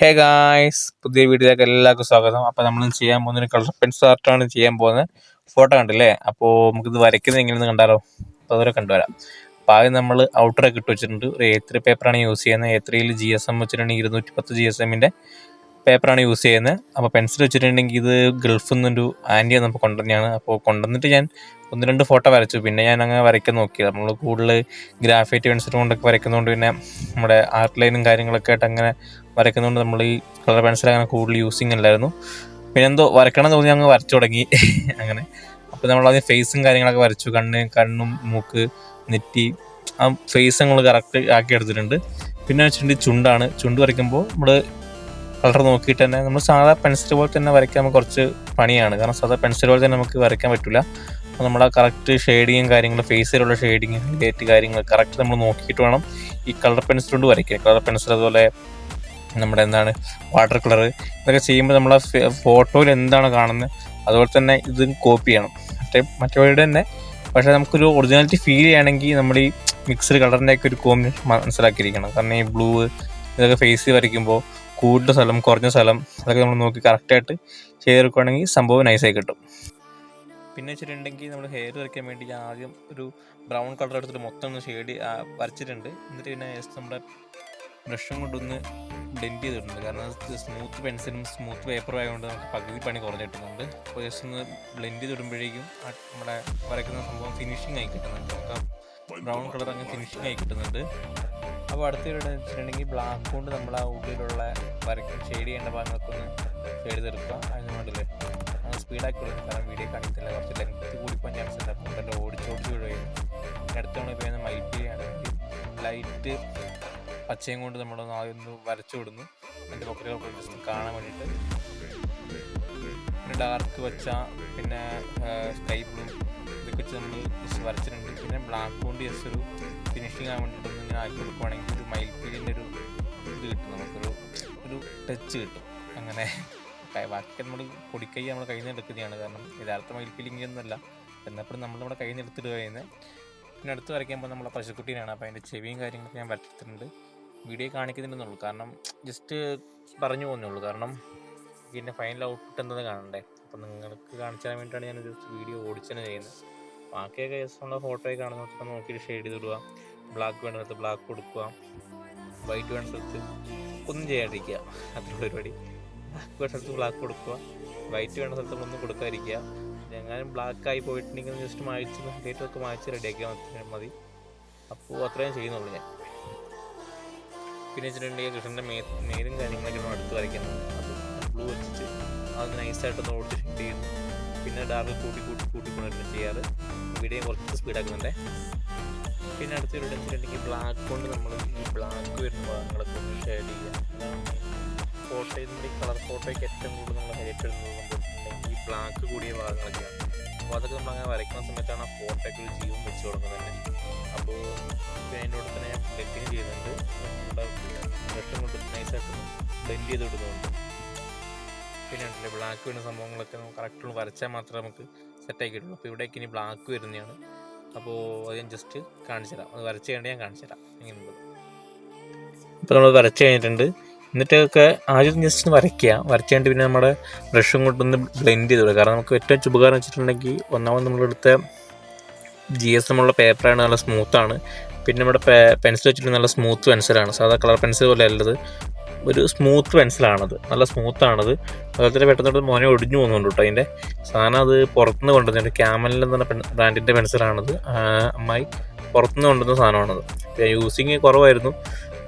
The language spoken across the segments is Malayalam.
ഹേ ഗായ്സ് പുതിയ വീഡിയോയിലേക്ക് എല്ലാവർക്കും സ്വാഗതം. അപ്പോൾ നമ്മൾ ചെയ്യാൻ പോകുന്ന ഒരു കളർ പെൻസിൽ ആർട്ടാണ് ചെയ്യാൻ പോകുന്നത്. ഫോട്ടോ കണ്ടില്ലേ? അപ്പോൾ നമുക്കിത് വരയ്ക്കുന്നത് എങ്ങനെയെന്ന് കണ്ടാലോ? അപ്പോൾ അതുവരെ കണ്ടുവരാം അപ്പോൾ ആദ്യം നമ്മൾ ഔട്ടറൊക്കെ ഇട്ട് വെച്ചിട്ടുണ്ട്. ഒരു എ ത്രീ പേപ്പറാണ് യൂസ് ചെയ്യുന്നത്. എ ത്രീയിൽ ജി എസ് എം വെച്ചിട്ടുണ്ടെങ്കിൽ ഇരുന്നൂറ്റി പത്ത് ജി എസ് എമ്മിന്റെ പേപ്പറാണ് യൂസ് ചെയ്യുന്നത്. അപ്പോൾ പെൻസിൽ വെച്ചിട്ടുണ്ടെങ്കിൽ ഇത് ഗൾഫിൽ നിന്നൊരു ആന്റിയാണ് നമുക്ക് കൊണ്ടുവന്നെയാണ് അപ്പോൾ കൊണ്ടുവന്നിട്ട് ഞാൻ ഒന്ന് രണ്ട് ഫോട്ടോ വരച്ചു. പിന്നെ ഞാൻ അങ്ങനെ വരയ്ക്കാൻ നോക്കി. നമ്മൾ കൂടുതൽ ഗ്രാഫൈറ്റ് പെൻസിൽ കൊണ്ടൊക്കെ വരയ്ക്കുന്നതുകൊണ്ട് പിന്നെ നമ്മുടെ ആർട്ട് ലൈനും കാര്യങ്ങളൊക്കെ ആയിട്ട് അങ്ങനെ വരയ്ക്കുന്നതുകൊണ്ട് നമ്മൾ ഈ കളർ പെൻസിൽ അങ്ങനെ കൂടുതൽ യൂസിങ് അല്ലായിരുന്നു. പിന്നെ എന്തോ വരയ്ക്കണം തോന്നി അങ്ങ് വരച്ചു തുടങ്ങി. അങ്ങനെ. അപ്പോൾ നമ്മൾ ആദ്യം ഫേസും കാര്യങ്ങളൊക്കെ വരച്ചു. കണ്ണ് കണ്ണും മൂക്ക് നെറ്റി ആ ഫേസ് നമ്മൾ കറക്റ്റ് ആക്കി എടുത്തിട്ടുണ്ട്. പിന്നെ വെച്ചിട്ടുണ്ടെങ്കിൽ ചുണ്ടാണ്. ചുണ്ട് വരയ്ക്കുമ്പോൾ നമ്മൾ കളർ നോക്കിയിട്ട് തന്നെ നമ്മൾ സാധാ പെൻസിൽ പോലെ തന്നെ വരയ്ക്കാൻ കുറച്ച് പണിയാണ്. കാരണം സാധാ പെൻസിൽ പോലെ തന്നെ നമുക്ക് വരയ്ക്കാൻ പറ്റില്ല അപ്പോൾ നമ്മൾ ആ കറക്റ്റ് ഷെയ്ഡിങ്ങും കാര്യങ്ങളും ഫേസിലുള്ള ഷെയ്ഡിങ് ഡേറ്റ് കാര്യങ്ങൾ കറക്റ്റ് നമ്മൾ നോക്കിയിട്ട് വേണം ഈ കളർ പെൻസിൽ കൊണ്ട് വരയ്ക്കുക കളർ പെൻസിൽ അതുപോലെ നമ്മുടെ എന്താണ് വാട്ടർ കളർ ഇതൊക്കെ ചെയ്യുമ്പോൾ നമ്മൾ ആ ഫോട്ടോയിൽ എന്താണ് കാണുന്നത് അതുപോലെ തന്നെ ഇത് കോപ്പി ചെയ്യണം. മറ്റേ മറ്റവരുടെ തന്നെ പക്ഷേ നമുക്കൊരു ഒറിജിനാലിറ്റി ഫീൽ ചെയ്യണമെങ്കിൽ നമ്മൾ ഈ മിക്സ്ഡ് കളറിന്റെ ഒക്കെ ഒരു കോമ്പിനേഷൻ മനസ്സിലാക്കിയിരിക്കണം. കാരണം ഈ ബ്ലൂ ഇതൊക്കെ ഫേസ് വരയ്ക്കുമ്പോൾ കൂടുതൽ സ്ഥലം കുറഞ്ഞ സ്ഥലം അതൊക്കെ നമ്മൾ നോക്കി കറക്റ്റായിട്ട് ചെയ്തെടുക്കുകയാണെങ്കിൽ സംഭവം നൈസായി കിട്ടും. പിന്നെ വെച്ചിട്ടുണ്ടെങ്കിൽ നമ്മൾ ഹെയർ വരയ്ക്കാൻ വേണ്ടി ഞാൻ ആദ്യം ഒരു ബ്രൗൺ കളർ എടുത്തിട്ട് മൊത്തം ഒന്ന് ഷെയ്ഡ് വരച്ചിട്ടുണ്ട്. എന്നിട്ട് പിന്നെ നമ്മുടെ ബ്രഷും കൊണ്ടൊന്ന് ബ്ലെൻഡ് ചെയ്തിട്ടുണ്ട്. കാരണം സ്മൂത്ത് പെൻസിലും സ്മൂത്ത് പേപ്പറും ആയതുകൊണ്ട് നമുക്ക് പകുതി പണി കുറഞ്ഞിട്ടുണ്ട് അപ്പോൾ ജസ്റ്റ് ഒന്ന് ബ്ലെൻഡ് ചെയ്ത് വിടുമ്പോഴേക്കും നമ്മുടെ വരയ്ക്കുന്ന സംഭവം ഫിനിഷിംഗ് ആയി കിട്ടുന്നുണ്ട്. നമുക്ക് ബ്രൗൺ കളർ അങ്ങ് ഫിനിഷിംഗ് ആയി കിട്ടുന്നുണ്ട് അപ്പോൾ അടുത്തൊരു വെച്ചിട്ടുണ്ടെങ്കിൽ ബ്ലാക്ക് കൊണ്ട് നമ്മൾ ആ ഉള്ളിലുള്ള വരയ്ക്കും ഷെയ്ഡ് ചെയ്യേണ്ട ഭാഗങ്ങളൊക്കെ ഒന്ന് ഷെയ്ഡ് തീർക്കുക അതിന് വേണ്ടില്ലേ അങ്ങനെ സ്പീഡാക്കി കൊടുക്കും കാരണം വീഡിയോ കാണിക്കുന്നില്ല കുറച്ച് ലെങ്ത് കൂടിപ്പോകാൻ ചാൻസ് ഉണ്ട്. അപ്പം തന്നെ ഓടിച്ചോടിച്ച് വിടുകയും അടുത്ത നമ്മൾ ഇപ്പോൾ മൈറ്റ് ചെയ്യുകയാണെങ്കിൽ ലൈറ്റ് പച്ചയും കൊണ്ട് നമ്മളൊന്ന് ആദ്യം ഒന്ന് വരച്ചു വിടുന്നു. എന്റെ പൊക്കറ്റുകളൊക്കെ ജസ്റ്റ് കാണാൻ വേണ്ടിയിട്ട്. പിന്നെ ഡാർക്ക് വെച്ച പിന്നെ സ്കൈ ബ്ലൂ ഇതൊക്കെ വെച്ച് നമ്മൾ വരച്ചിട്ടുണ്ട്. പിന്നെ ബ്ലാക്ക് കൊണ്ട് ജസ്റ്റ് ഒരു ഫിനിഷിങ് ആകാൻ വേണ്ടിയിട്ട് ഇങ്ങനെ ആക്കി കൊടുക്കുവാണെങ്കിൽ ഒരു മയിൽപ്പീലിന്റെ ഒരു ഇത് കിട്ടും. നമുക്കൊരു ഒരു ടച്ച് കിട്ടും. അങ്ങനെ ബാക്കി നമ്മൾ പൊടിക്കൈ നമ്മൾ കയ്യിൽ നിന്ന് എടുക്കുന്നതാണ്. കാരണം യഥാർത്ഥ മയിൽപ്പീലിംഗ് ഒന്നുമല്ല. എന്നപ്പോഴും നമ്മൾ നമ്മുടെ കയ്യിൽ നിന്ന് എടുത്തിട്ട് കഴിയുന്നത്. പിന്നെ അടുത്ത് വരയ്ക്കുമ്പോൾ നമ്മളെ പശുക്കുട്ടീനാണ് അപ്പോൾ അതിന്റെ ചെവിയും കാര്യങ്ങളൊക്കെ ഞാൻ വരച്ചിട്ടുണ്ട്. വീഡിയോ കാണിക്കുന്നുണ്ടെന്നുള്ളൂ. കാരണം ജസ്റ്റ് പറഞ്ഞു പോകുന്നുള്ളൂ. കാരണം ഇതിന്റെ ഫൈനൽ ഔട്ട്പുട്ട് എന്തെന്ന് കാണണ്ടേ? അപ്പോൾ നിങ്ങൾക്ക് കാണിച്ചാൻ വേണ്ടിയിട്ടാണ് ഞാൻ ജസ്റ്റ് വീഡിയോ തന്നെ ചെയ്യുന്നത്. ബാക്കിയൊക്കെ ജസ്റ്റ് ഫോട്ടോ ഒക്കെ കാണുന്ന നോക്കിയിട്ട് ഷെയ്ഡ് ചെയ്തിടുക ബ്ലാക്ക് വേണ്ടത് ബ്ലാക്ക് കൊടുക്കുക. വൈറ്റ് വേണ്ടത് ഒന്നും ചെയ്യാണ്ടിരിക്കുക അത്രയുള്ള പരിപാടി. ബ്ലാക്ക് വേണ്ട സ്ഥലത്ത് ബ്ലാക്ക് കൊടുക്കുക. വൈറ്റ് വേണ്ട സ്ഥലത്ത് ഒന്നും കൊടുക്കാതിരിക്കുക. എങ്ങാനും ബ്ലാക്ക് ആയി പോയിട്ടുണ്ടെങ്കിൽ ജസ്റ്റ് മായ്ച്ച് ഡേറ്റൊക്കെ മായ്ച്ച് റെഡിയാക്കിയാൽ മതി. അപ്പോൾ അത്രയും ചെയ്യുന്നുള്ളൂ ഞാൻ. പിന്നെ വെച്ചിട്ടുണ്ടെങ്കിൽ കൃഷ്ണന്റെ മേ മേലും കാര്യങ്ങളൊക്കെ അടുത്ത് വരയ്ക്കണം. അത് ബ്ലൂ വെച്ചിട്ട്. അത് നൈസായിട്ടൊന്ന് ഓടിച്ച് ഷിഫ്റ്റ് ചെയ്യുന്നു പിന്നെ ഡാർക്ക് കൂട്ടി കൂട്ടി കൂട്ടി കൊണ്ടിട്ട് ചെയ്യാറ്. വീഡിയോ കുറച്ച് സ്പീഡാക്കുന്നുണ്ട് പിന്നെ അടുത്തൊരു വെച്ചിട്ടുണ്ടെങ്കിൽ ബ്ലാക്ക് കൊണ്ട് നമ്മൾ ഈ ബ്ലാക്ക് വരുന്ന ഭാഗങ്ങളൊക്കെ ഒന്ന് ഷെയർ ചെയ്യുക. ഫോട്ടോയിൽ നിന്ന് കളർ ഫോട്ടോയ്ക്ക് ഏറ്റവും കൂടുതൽ നമ്മൾ ഹൈലൈറ്റ് ഈ ബ്ലാക്ക് കൂടിയ ഭാഗങ്ങളൊക്കെയാണ്. അപ്പോൾ അതൊക്കെ നമ്മൾ അങ്ങനെ വരയ്ക്കുന്ന സമയത്താണ് ആ ഫോട്ടോയ്ക്ക് ഒരു ജീവൻ വെച്ച് കൊടുക്കുന്നത് അപ്പോൾ അതിന്റെ കൂടെ തന്നെ ഞാൻ ചെയ്യുന്നുണ്ട്. ഏറ്റവും കൂടുതൽ കൊണ്ട് നൈസായിട്ട് ബ്ലെൻഡ് ചെയ്ത് വിടുന്നുണ്ട് പിന്നെ ബ്ലാക്ക് വരുന്ന സംഭവങ്ങളൊക്കെ നമുക്ക് കറക്റ്റ് വരച്ചാൽ മാത്രമേ നമുക്ക് സെറ്റാക്കി കിട്ടുള്ളൂ. അപ്പോൾ ഇവിടേക്ക് ഇനി ബ്ലാക്ക് വരുന്നതാണ്. അപ്പോൾ അത് ഞാൻ ജസ്റ്റ് കാണിച്ചു തരാം. അത് വരച്ച് കഴിഞ്ഞാൽ ഞാൻ കാണിച്ചു തരാം. ഇങ്ങനെയുള്ളത് ഇപ്പോൾ നമ്മൾ വരച്ച് കഴിഞ്ഞിട്ടുണ്ട്. എന്നിട്ടൊക്കെ ആദ്യം ജസ്റ്റ് ഒന്ന് വരയ്ക്കുക. വരച്ച് കഴിഞ്ഞിട്ട് പിന്നെ നമ്മുടെ ബ്രഷും കൊണ്ടൊന്ന് ബ്ലെൻഡ് ചെയ്ത് കാരണം നമുക്ക് ഏറ്റവും ഉപകാരം വെച്ചിട്ടുണ്ടെങ്കിൽ ഒന്നാമത് നമ്മളെടുത്ത ജി എസ് എമ്മുള്ള പേപ്പറാണ് നല്ല സ്മൂത്താണ് പിന്നെ നമ്മുടെ പെൻസിൽ വെച്ചിട്ട് നല്ല സ്മൂത്ത് പെൻസിലാണ് സാധാ കളർ പെൻസിൽ പോലെ അല്ലത് ഒരു സ്മൂത്ത് പെൻസിലാണത് നല്ല സ്മൂത്താണത് അതുപോലെ തന്നെ പെട്ടെന്ന് മോനെ ഒടിഞ്ഞു പോകുന്നുണ്ട് കേട്ടോ അതിന്റെ. സാധനം അത് പുറത്തുനിന്ന് കൊണ്ടുവന്നിട്ട് ക്യാമലിൽ നിന്ന് ബ്രാൻഡിന്റെ പെൻസിലാണത് അമ്മായി പുറത്തുനിന്ന് കൊണ്ടുവന്ന സാധനമാണത്. യൂസിങ് കുറവായിരുന്നു.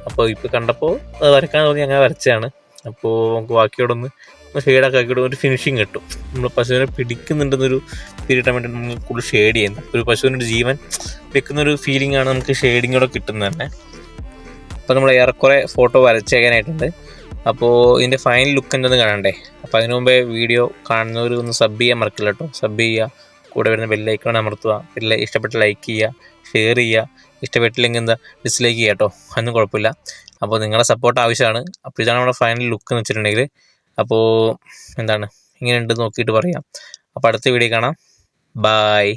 അപ്പോൾ ഇപ്പോൾ കണ്ടപ്പോൾ അത് വരയ്ക്കാൻ തോന്നി അങ്ങനെ വരച്ചതാണ്. അപ്പോൾ നമുക്ക് ബാക്കിയോടൊന്ന് ഷെയ്ഡൊക്കെ ആക്കിയിട്ട് ഒരു ഫിനിഷിങ് കിട്ടും. നമ്മൾ പശുവിനെ പിടിക്കുന്നുണ്ടെന്നൊരു ഫീൽ കിട്ടാൻ വേണ്ടി നമ്മൾ കൂടുതൽ ഷെയ്ഡ് ചെയ്യുന്നത്. ഒരു പശുവിന്റെ ജീവൻ വെക്കുന്നൊരു ഫീലിംഗ് ആണ് നമുക്ക് ഷെയ്ഡിങ്ങോടെ കിട്ടുന്നത് തന്നെ. അപ്പോൾ നമ്മൾ ഏറെക്കുറെ ഫോട്ടോ വരച്ചേക്കാനായിട്ടുണ്ട്. അപ്പോൾ ഇതിന്റെ ഫൈനൽ ലുക്ക് എന്തെന്ന് കാണണ്ടേ? അപ്പോൾ അതിനു മുമ്പേ വീഡിയോ കാണുന്നവർ ഒന്ന് സബ് ചെയ്യാൻ മറക്കില്ല കേട്ടോ സബ് ചെയ്യുക. കൂടെ വരുന്ന ബെല്ലൈക്കൺ അമർത്തുക. പിന്നെ ഇഷ്ടപ്പെട്ട ലൈക്ക് ചെയ്യുക. ഷെയർ ചെയ്യുക. ഇഷ്ടപ്പെട്ടില്ലെങ്കിൽ എന്താ ഡിസ്ലൈക്ക് ചെയ്യുക കേട്ടോ അതൊന്നും കുഴപ്പമില്ല. അപ്പോൾ നിങ്ങളുടെ സപ്പോർട്ട് ആവശ്യമാണ്. അപ്പോൾ ഇതാണ് നമ്മുടെ ഫൈനൽ ലുക്ക് എന്ന് വെച്ചിട്ടുണ്ടെങ്കിൽ അപ്പോൾ എന്താണ്? ഇങ്ങനെ ഉണ്ട് നോക്കിയിട്ട് പറയാം. അപ്പോൾ അടുത്ത വീഡിയോ കാണാം. ബായ്